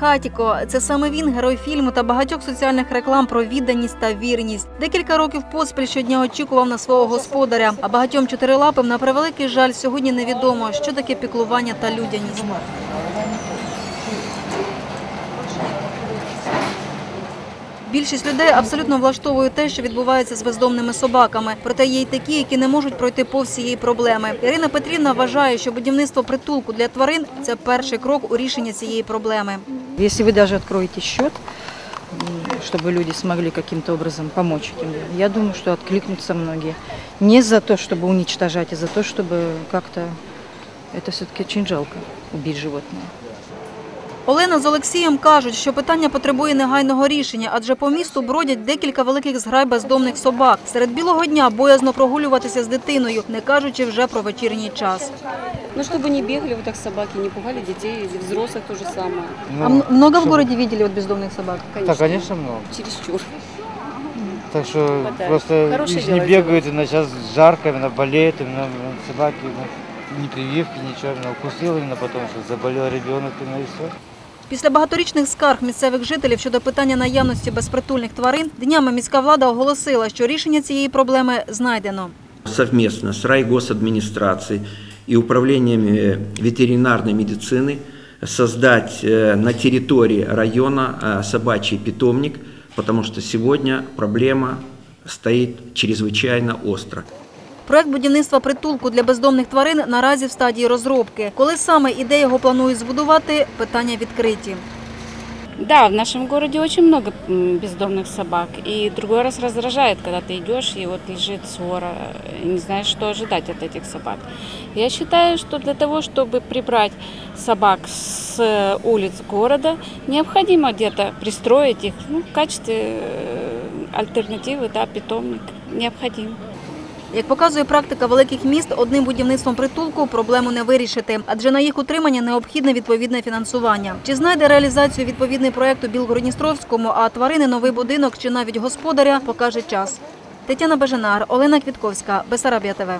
Хатіко. Це саме він, герой фільму та багатьох соціальних реклам про відданість та вірність. Декілька років поспіль щодня очікував на свого господаря. А багатьом чотирилапим, на превеликий жаль, сьогодні невідомо, що таке піклування та людяність. Більшість людей абсолютно влаштовує те, що відбувається з бездомними собаками. Проте є й такі, які не можуть пройти повз цієї проблеми. Ірина Петрівна вважає, що будівництво притулку для тварин це перший крок у рішенні цієї проблеми. Если вы даже откроете счет, чтобы люди смогли каким-то образом помочь этим, я думаю, что откликнутся многие. Не за то, чтобы уничтожать, а за то, чтобы как-то... Это все-таки очень жалко, убить животное. Олена з Олексієм кажуть, що питання потребує негайного рішення, адже по місту бродять декілька великих зграй бездомних собак. Серед білого дня боязно прогулюватися з дитиною, не кажучи вже про вечірній час. Ну, чтобы не бегали вот так собаки, не пугали детей, и взрослых то же самое. А м- много в городе видели от бездомных собак? Конечно. Да, конечно, много. Чересчур. Так что Хватает. просто Хорошее их не дело бегают, именно сейчас жарко, именно болеют, именно собаки, именно ни прививки, ничего, именно укусил, именно потом, что заболел ребенок, именно и все. Після багаторічних скарг місцевих жителів щодо питання наявності безпритульних тварин, днями міська влада оголосила, що рішення цієї проблеми знайдено. совместно с райгосадминистрацией и управлением э, ветеринарной медицины создать э, на территории района э, собачий питомник, потому что сегодня проблема стоит чрезвычайно остро. Проект будівництва притулку для бездомних тварин наразі в стадії розробки. Коли саме і де його планують збудувати, питання відкриті. Да, в нашем городе очень много м, бездомных собак. И другой раз раздражает, когда ты идешь, и вот лежит свора, и не знаешь, что ожидать от этих собак. Я считаю, что для того, чтобы прибрать собак с э, улиц города, необходимо где-то пристроить их ну, в качестве э, альтернативы, да, питомник. Необходимо. Як показує практика великих міст, одним будівництвом притулку проблему не вирішити, адже на їх утримання необхідне відповідне фінансування. Чи знайде реалізацію відповідний проект у Білгородністровському, а тварини новий будинок чи навіть господаря покаже час. Тетяна Бажанар, Олена Квітковська, Бесарабія ТВ.